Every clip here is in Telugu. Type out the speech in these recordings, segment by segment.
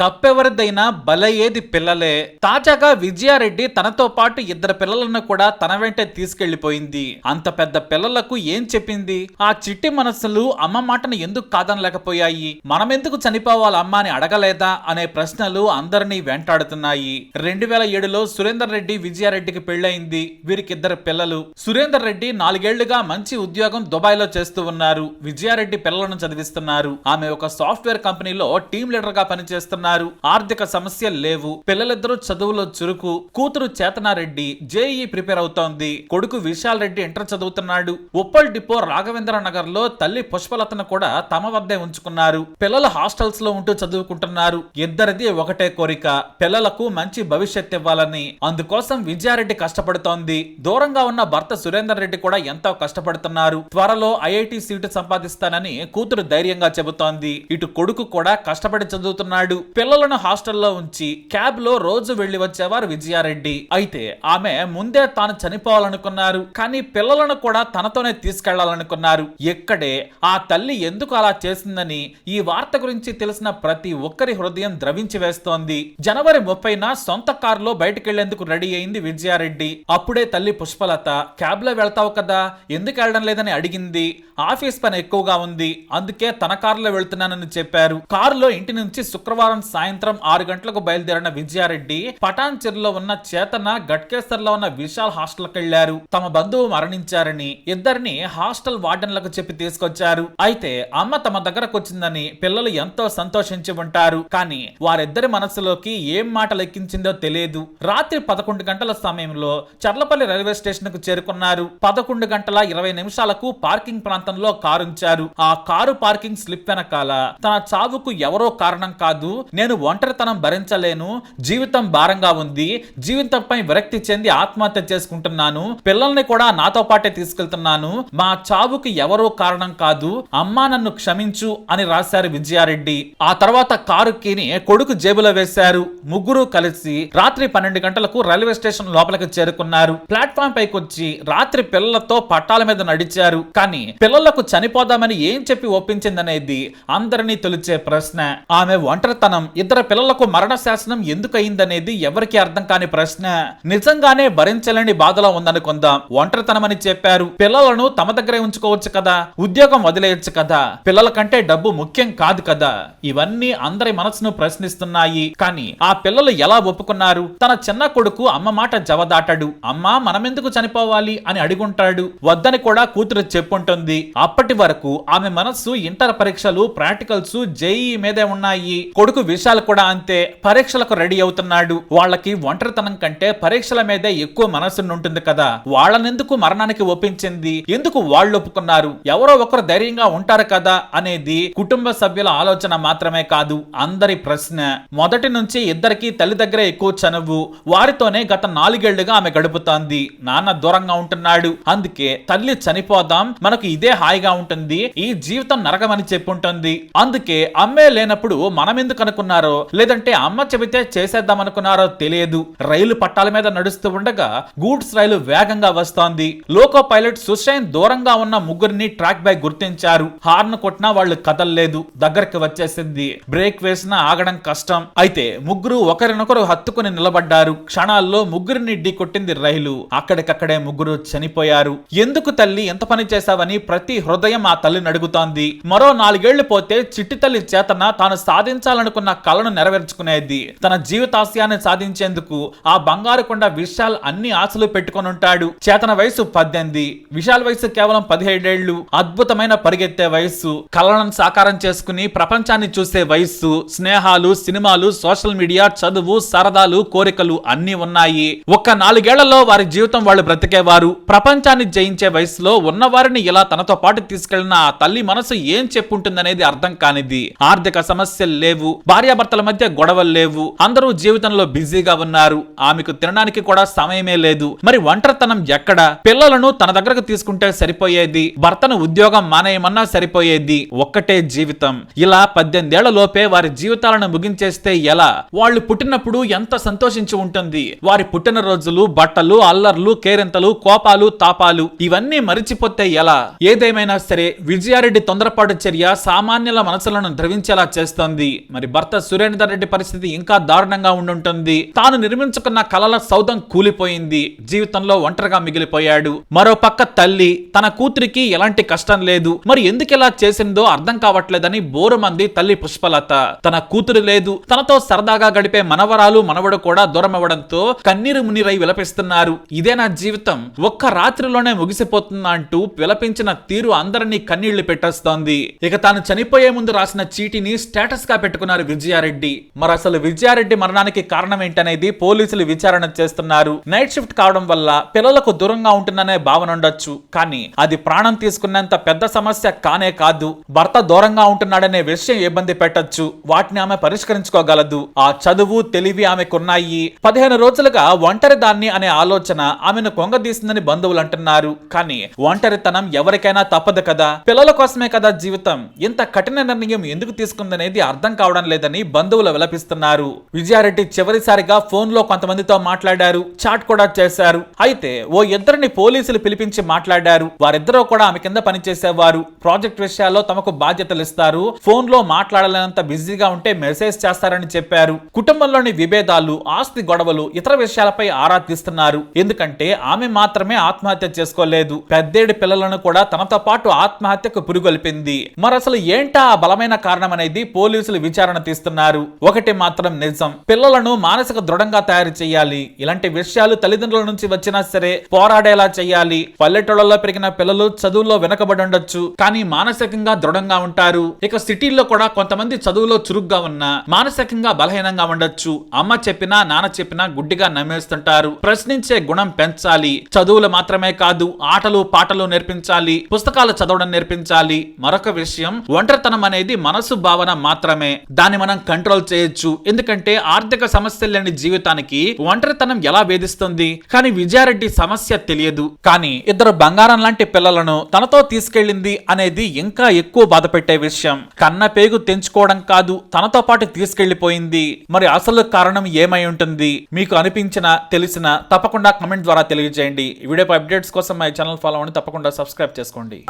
తప్పెవరిదైనా బలయ్యేది పిల్లలే. తాజాగా విజయారెడ్డి తనతో పాటు ఇద్దరు పిల్లలను కూడా తన వెంటే తీసుకెళ్ళిపోయింది అంత పెద్ద పిల్లలకు ఏం చెప్పింది? ఆ చిట్టి మనస్సులు అమ్మ మాటను ఎందుకు కాదనలేకపోయాయి? మనమెందుకు చనిపోవాలి అమ్మ అని అడగలేదా? అనే ప్రశ్నలు అందరినీ వెంటాడుతున్నాయి. రెండు వేల ఏడులో సురేందర్ రెడ్డి విజయారెడ్డికి పెళ్ళయింది వీరికి ఇద్దరు పిల్లలు. సురేందర్ రెడ్డి నాలుగేళ్ళుగా మంచి ఉద్యోగం దుబాయ్లో చేస్తూ ఉన్నారు. విజయారెడ్డి పిల్లలను చదివిస్తున్నారు. ఆమె ఒక సాఫ్ట్వేర్ కంపెనీలో టీం లీడర్గా పనిచేస్తున్నారు. ఆర్థిక సమస్యలు లేవు. పిల్లలిద్దరూ చదువులో చురుకు. కూతురు చేతనారెడ్డి జేఈ ప్రిపేర్ అవుతోంది. కొడుకు విశాల్ రెడ్డి ఇంటర్ చదువుతున్నాడు. ఉప్పల్ డిపో రాఘవేంద్ర నగర్లో తల్లి పుష్పలతను కూడా తమ వద్దే ఉంచుకున్నారు. పిల్లలు హాస్టల్స్లో ఉంటూ చదువుకుంటున్నారు. ఇద్దరిది ఒకటే కోరిక. పిల్లలకు మంచి భవిష్యత్ ఇవ్వాలని. అందుకోసం విజయారెడ్డి కష్టపడుతోంది. దూరంగా ఉన్న భర్త సురేందర్ రెడ్డి కూడా ఎంతో కష్టపడుతున్నారు. త్వరలో ఐఐటి సీటు సంపాదిస్తానని కూతురు ధైర్యంగా చెబుతోంది. ఇటు కొడుకు కూడా కష్టపడి చదువుతున్నాడు. పిల్లలను హాస్టల్లో ఉంచి క్యాబ్లో రోజు వెళ్ళి వచ్చేవారు విజయారెడ్డి. అయితే ఆమె ముందే తాను చనిపోవాలనుకున్నారు. కానీ పిల్లలను కూడా తనతోనే తీసుకెళ్ళాలనుకున్నారు. ఎక్కడే ఆ తల్లి ఎందుకు అలా చేసిందని ఈ వార్త గురించి తెలిసిన ప్రతి ఒక్కరి హృదయం ద్రవించి వేస్తోంది. జనవరి ముప్పైన సొంత కారులో బయటకెళ్ళేందుకు రెడీ అయింది విజయారెడ్డి. అప్పుడే తల్లి పుష్పలత క్యాబ్లో వెళ్తావు కదా? ఎందుకు వెళ్ళడం లేదని అడిగింది. ఆఫీస్ పని ఎక్కువగా ఉంది. అందుకే తన కారులో వెళ్తున్నానని చెప్పారు. కారులో ఇంటి నుంచి శుక్రవారం సాయంత్రం ఆరు గంటలకు బయలుదేరిన విజయారెడ్డి పటాన్చెర్లో ఉన్న చేతన గట్కేసర్లో ఉన్న విశాల్ హాస్టల్ వెళ్ళారు తమ బంధువు మరణించారని ఇద్దరిని హాస్టల్ వార్డెన్లకు చెప్పి తీసుకొచ్చారు. అయితే అమ్మ తమ దగ్గరకు వచ్చిందని పిల్లలు ఎంతో సంతోషించి ఉంటారు. కానీ వారిద్దరి మనసులోకి ఏం మాట లెక్కించిందో తెలియదు. రాత్రి పదకొండు గంటల సమయంలో చర్లపల్లి రైల్వే స్టేషన్కు చేరుకున్నారు. పదకొండు గంటల ఇరవై నిమిషాలకు పార్కింగ్ ప్రాంతంలో కారుంచారు. ఆ కారు పార్కింగ్ స్లిప్ వెనకాల తన చావుకు ఎవరో కారణం కాదు నేను ఒంటరితనం భరించలేను జీవితం భారంగా ఉంది జీవితంపై విరక్తి చెంది ఆత్మహత్య చేసుకుంటున్నాను పిల్లల్ని కూడా నాతో పాటే తీసుకెళ్తున్నాను మా చావుకి ఎవరో కారణం కాదు అమ్మా నన్ను క్షమించు అని రాశారు విజయారెడ్డి. ఆ తర్వాత కారు కీని కొడుకు జేబులో వేశారు ముగ్గురు కలిసి రాత్రి పన్నెండు గంటలకు రైల్వే స్టేషన్ లోపలికి చేరుకున్నారు. ప్లాట్ఫామ్ పైకి వచ్చి రాత్రి పిల్లలతో పట్టాల మీద నడిచారు. కానీ పిల్లలకు చనిపోదామని ఏం చెప్పి ఒప్పించిందనేది అందరినీ తొలిచే ప్రశ్న. ఆమె ఒంటరితనం ఇద్దరు పిల్లలకు మరణ శాసనం ఎందుకు అయిందనేది ఎవరికి అర్థం కాని ప్రశ్న. నిజంగానే భరించలేని బాధలో ఉందనుకుందాం ఒంటరితనం అని చెప్పారు. పిల్లలను తమ దగ్గరే ఉంచుకోవచ్చు కదా. ఉద్యోగం వదిలేయచ్చు కదా. పిల్లల కంటే డబ్బు ముఖ్యం కాదు కదా. ఇవన్నీ అందరి మనసును ప్రశ్నిస్తున్నాయి. కానీ ఆ పిల్లలు ఎలా ఒప్పుకున్నారు? తన చిన్న కొడుకు అమ్మ మాట జవదాటడు. అమ్మా మనమెందుకు చనిపోవాలి అని అడుగుంటాడు. వద్దని కూడా కూతురు చెప్పుంటుంది. అప్పటి వరకు ఆమె మనస్సు ఇంటర్ పరీక్షలు ప్రాక్టికల్స్ జేఈ మీదే ఉన్నాయి. కొడుకు విషయాలు కూడా అంతే పరీక్షలకు రెడీ అవుతున్నాడు. వాళ్ళకి ఒంటరితనం కంటే పరీక్షల మీదే ఎక్కువ మనసునుంటుంది ఉంటుంది కదా. వాళ్ళనెందుకు మరణానికి ఒప్పించింది? ఎందుకు వాళ్ళు ఒప్పుకున్నారు? ఎవరో ఒకరు ధైర్యంగా ఉంటారు కదా అనేది కుటుంబ సభ్యుల ఆలోచన మాత్రమే కాదు అందరి ప్రశ్న. మొదటి నుంచి ఇద్దరికి తల్లి దగ్గరే ఎక్కువ చనువు. వారితోనే గత నాలుగేళ్ళుగా ఆమె గడుపుతోంది. నాన్న దూరంగా ఉంటున్నాడు. అందుకే తల్లి చనిపోదాం మనకు ఇదే హాయిగా ఉంటుంది ఈ జీవితం నరకమని చెప్పుంటుంది. అందుకే అమ్మే లేనప్పుడు మనం అనుకున్నారో లేదంటే అమ్మ చెబితే చేసేద్దాం అనుకున్నారో తెలియదు. రైలు పట్టాల మీద నడుస్తూ ఉండగా గూడ్స్ రైలు వేగంగా వస్తోంది. లోకో పైలట్ సుషైన్ దూరంగా ఉన్న ముగ్గురిని ట్రాక్ బై గుర్తించారు. హార్న్ కొట్టినా వాళ్ళు కదల్లేదు. దగ్గరికి వచ్చేసింది. బ్రేక్ వేసినా ఆగడం కష్టం. అయితే ముగ్గురు ఒకరినొకరు హత్తుకుని నిలబడ్డారు. క్షణాల్లో ముగ్గురిని ఢీ కొట్టింది రైలు. అక్కడికక్కడే ముగ్గురు చనిపోయారు. ఎందుకు తల్లి? ఎంత పని చేశావని ప్రతి హృదయం ఆ తల్లిని అడుగుతోంది. మరో నాలుగేళ్ళు పోతే చిట్టి తల్లి చేతన తాను సాధించాలనుకున్న కలను నెరవేర్చుకునేది తన జీవితాశయాన్ని సాధించేందుకు ఆ బంగారు కొండ విశాల్ అన్ని ఆశలు పెట్టుకొని ఉంటాడు. చేతన వయసు పద్దెనిమిది విశాల్ వయసు కేవలం పదిహేడేళ్ళు అద్భుతమైన పరిగెత్తే వయస్సు కళలను సాకారం చేసుకుని ప్రపంచాన్ని చూసే వయస్సు స్నేహాలు సినిమాలు సోషల్ మీడియా చదువు సరదాలు కోరికలు అన్ని ఉన్నాయి. ఒక్క నాలుగేళ్ళలో వారి జీవితం వాళ్ళు బ్రతికేవారు. ప్రపంచాన్ని జయించే వయసులో ఉన్నవారిని ఇలా తనతో పాటు తీసుకెళ్ళిన ఆ తల్లి మనసు ఏం చెప్పుంటుందనేది అర్థం కానిది. ఆర్థిక సమస్యలు లేవు భార్యాభర్తల మధ్య గొడవలు లేవు. అందరూ జీవితంలో బిజీగా ఉన్నారు. ఆమెకు తినడానికి కూడా సమయమే లేదు. మరి ఒంటరితనం ఎక్కడ? పిల్లలను తన దగ్గరకు తీసుకుంటే సరిపోయేది? భర్తను ఉద్యోగం మానేయమన్నా సరిపోయేది? ఒక్కటే జీవితం. ఇలా పద్దెనిమిదేళ్ళ లోపే వారి జీవితాలను ముగించేస్తే ఎలా? వాళ్ళు పుట్టినప్పుడు ఎంత సంతోషించి ఉంటుంది. వారి పుట్టినరోజులు బట్టలు అల్లర్లు కేరింతలు కోపాలు తాపాలు ఇవన్నీ మరిచిపోతే ఎలా? ఏదేమైనా సరే విజయారెడ్డి తొందరపాటు చర్య సామాన్యుల మనసులను ద్రవించేలా చేస్తోంది. మరి భర్త భర్త సురేందర్ రెడ్డి పరిస్థితి ఇంకా దారుణంగా ఉండుంటుంది. తాను నిర్మించుకున్న కలల సౌధం కూలిపోయింది. జీవితంలో ఒంటరిగా మిగిలిపోయాడు. మరో పక్క తల్లి తన కూతురికి ఎలాంటి కష్టం లేదు. మరి ఎందుకు ఇలా చేసిందో అర్థం కావట్లేదని బోరుమంది తల్లి పుష్పలత. తన కూతురు లేదు. తనతో సరదాగా గడిపే మనవరాలు మనవడు కూడా దూరం అవ్వడంతో కన్నీరు మునిరై విలపిస్తున్నారు. ఇదే నా జీవితం. ఒక్క రాత్రిలోనే ముగిసిపోతుందా అంటూ విలపించిన తీరు అందరినీ కన్నీళ్ళు పెట్టేస్తోంది. ఇక తాను చనిపోయే ముందు రాసిన చీటిని స్టేటస్గా పెట్టుకున్నారు విజయారెడ్డి. మరి అసలు విజయారెడ్డి మరణానికి కారణం ఏంటనేది పోలీసులు విచారణ చేస్తున్నారు. నైట్ షిఫ్ట్ కావడం వల్ల పిల్లలకు దూరంగా ఉంటుందనే భావన ఉండొచ్చు. కానీ అది ప్రాణం తీసుకున్నంత పెద్ద సమస్య కానే కాదు. భర్త దూరంగా ఉంటున్నాడనే విషయం ఇబ్బంది పెట్టొచ్చు. వాటిని ఆమె పరిష్కరించుకోగలదు. ఆ చదువు తెలివి ఆమెకున్నాయి. పదిహేను రోజులుగా ఒంటరి దాన్ని అనే ఆలోచన ఆమెను కొంగదీసిందని బంధువులు అంటున్నారు. కానీ ఒంటరితనం ఎవరికైనా తప్పదు కదా. పిల్లల కోసమే కదా జీవితం. ఇంత కఠిన నిర్ణయం ఎందుకు తీసుకుందనేది అర్థం కావడం లేదని బంధువులు విలపిస్తున్నారు. విజయారెడ్డి చివరిసారిగా ఫోన్లో కొంతమందితో మాట్లాడారు. చాట్ కూడా చేశారు. అయితే ఓ ఇద్దరిని పోలీసులు పిలిపించి మాట్లాడారు. వారిద్దరూ కూడా ఆమె కింద పనిచేసేవారు. ప్రాజెక్ట్ విషయాల్లో తమకు బాధ్యతలు ఇస్తారు. ఫోన్లో మాట్లాడలేనంత బిజీగా ఉంటే మెసేజ్ చేస్తారని చెప్పారు. కుటుంబంలోని విభేదాలు ఆస్తి గొడవలు ఇతర విషయాలపై ఆరా తీస్తున్నారు. ఎందుకంటే ఆమె మాత్రమే ఆత్మహత్య చేసుకోలేదు. పెద్దేడి పిల్లలను కూడా తనతో పాటు ఆత్మహత్యకు పురుగొల్పింది. మరసలు ఏంటా ఆ బలమైన కారణం అనేది పోలీసులు విచారణ పాటిస్తున్నారు ఒకటి మాత్రం నిజం. పిల్లలను మానసిక దృఢంగా తయారు చేయాలి. ఇలాంటి విషయాలు తల్లిదండ్రుల నుంచి వచ్చినా సరే పోరాడేలా చేయాలి. పల్లెటూళ్ళలో పెరిగిన పిల్లలు చదువుల్లో వెనకబడి ఉండొచ్చు. కానీ మానసికంగా దృఢంగా ఉంటారు. ఇక సిటీల్లో కూడా కొంతమంది చదువులో చురుగ్గా ఉన్నా మానసికంగా బలహీనంగా ఉండొచ్చు. అమ్మ చెప్పినా నాన్న చెప్పినా గుడ్డిగా నమ్మేస్తుంటారు. ప్రశ్నించే గుణం పెంచాలి. చదువులు మాత్రమే కాదు ఆటలు పాటలు నేర్పించాలి. పుస్తకాలు చదవడం నేర్పించాలి. మరొక విషయం ఒంటరితనం అనేది మనసు భావన మాత్రమే. దాని దాన్ని మనం కంట్రోల్ చేయొచ్చు. ఎందుకంటే ఆర్థిక సమస్యలు లేని జీవితానికి ఒంటరితనం ఎలా వేధిస్తుంది? కానీ విజయారెడ్డి సమస్య తెలియదు. కానీ ఇద్దరు బంగారం లాంటి పిల్లలను తనతో తీసుకెళ్ళింది అనేది ఇంకా ఎక్కువ బాధ పెట్టే విషయం. కన్న పేగు తెంచుకోవడం కాదు తనతో పాటు తీసుకెళ్ళిపోయింది మరి అసలు కారణం ఏమై ఉంటుంది? మీకు అనిపించిన తెలిసిన తప్పకుండా కమెంట్ ద్వారా తెలియజేయండి. ఈ వీడియోపై అప్డేట్స్ కోసం మా ఛానల్ ఫాలో అవ్వండి. తప్పకుండా సబ్స్క్రైబ్ చేసుకోండి.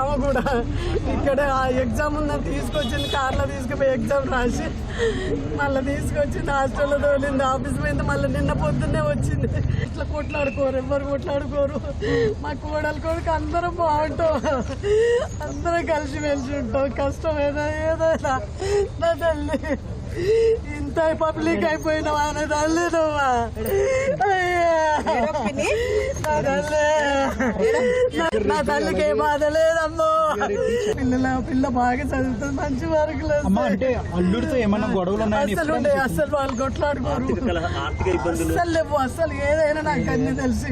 ఇక్కడ ఎగ్జామ్ ఉందని తీసుకొచ్చింది కార్లో తీసుకుపోయి ఎగ్జామ్ రాసి మళ్ళీ తీసుకొచ్చింది హాస్టల్లో తోలింది ఆఫీస్ పోయింది మళ్ళీ నిన్న పొద్దున్నే వచ్చింది. ఇట్లా కొట్లాడుకోరు ఎవరు కొట్లాడుకోరు. మా కోడలు కొడుకు అందరం బాగుంటాం. అందరం కలిసి మెలిసి ఉంటాం. కష్టం ఏదో ఏదో నా తల్లి. ఇంత పబ్లిక్ అయిపోయినావు? ఆయన తల్లి నువ్వా అయ్యా. నా తల్లి నా- నా తల్లికి ఏ బాధ లేదమ్మో. పిల్లల పిల్ల బాగా చదువుతుంది మంచి వస్తాయి. అంటే అల్లుడితో ఏమన్నా గొడవలు అసలు ఉండే అసలు వాళ్ళు కొట్లాడుకోరు. అసలు లేవు అసలు ఏదైనా నాకు అన్ని తెలిసి